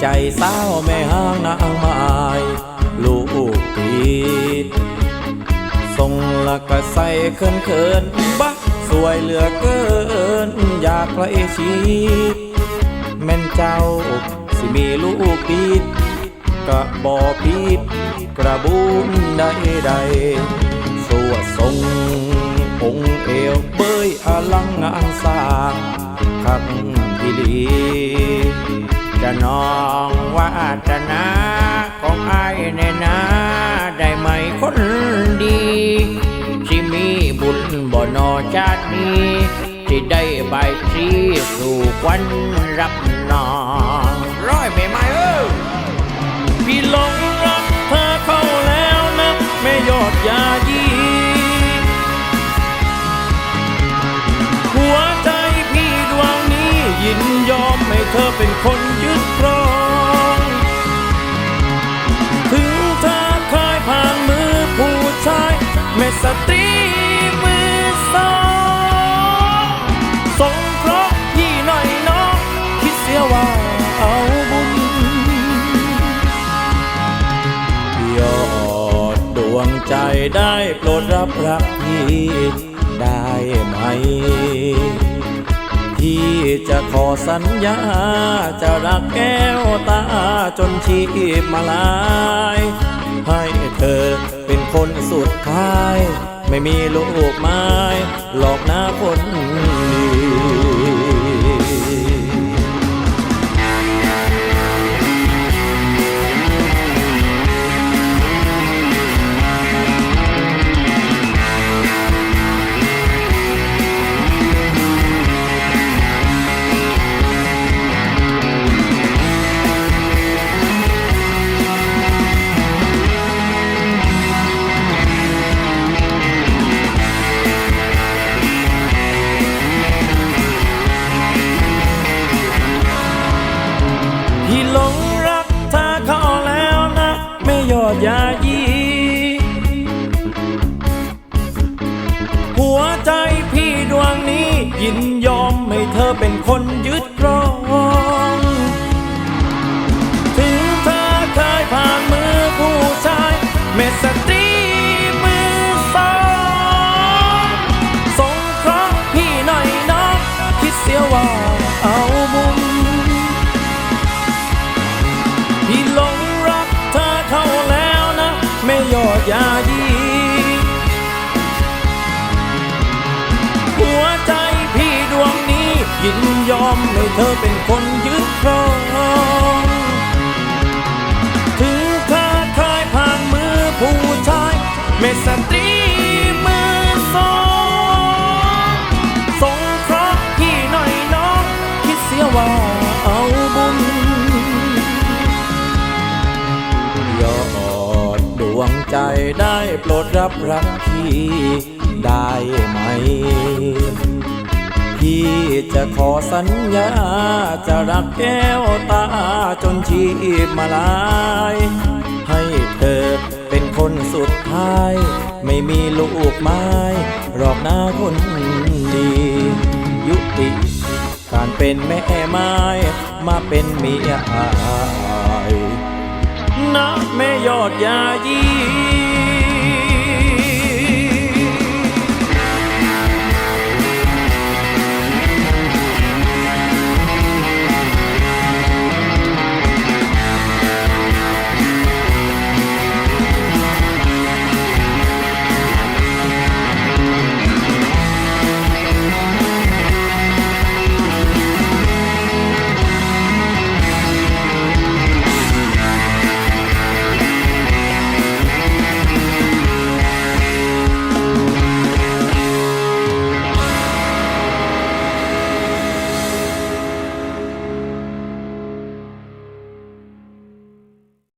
ใจสาวแม่ห้างนางไม้ลูกติดทรงละก็ใส่เขินเขินบักสวยเหลือเกิน อยากใกล้ชิดแม่นเจ้าสิมีลูกดีดกะบ่ผิดกระบุนใดใดๆสวดทรงองค์เอวเบยอลังงานสางคักดีดี จะนองวาจนาของไอายในนาได้ไหมคนดีที่มีบุญบ่นอชาตินี้ที่ได้ใบายชีสู่ควันรับนองร้อยไม่ไหมเออพี่หลงรักเธอเข้าแล้วนะไม่ยอดยายีหัวใจพี่ดวงนี้ยินยอม เธอเป็นคนยึดครอง ถึงเธอเคยผ่านมือผู้ชายเมสตรีมือสองสงเคราะห์พี่หน่อยน้องคิดเสียว่าเอาบุญยอดดวงใจได้โปรดรับรักพี่ได้ไหม จะขอสัญญา จะรักแก้วตาจนชีพมาลาย ให้เธอเป็นคนสุดท้าย ไม่มีลูกไม้หลอกหน้าคน อย่ายีหัวใจพี่ดวงนี้ยินยอมให้เธอเป็นคนยึดครอง อมให้เธอเป็นคนยึดครองถึงเธอเคยผ่านมือผู้ชายเมสตรีมือสองสงเคราะห์พี่หน่อยน้องคิดเสียว่าเอาบุญยอดดวงใจได้โปรดรับรักพี่ได้ไหม พี่จะขอสัญญา จะรักแก้วตาจนชีพมาลาย ให้เธอเป็นคนสุดท้าย ไม่มีลูกไม้หรอกหน้าคนดี ยุติการเป็นแม่ไม้มาเป็นเมียอายนะแม่ยอดยายี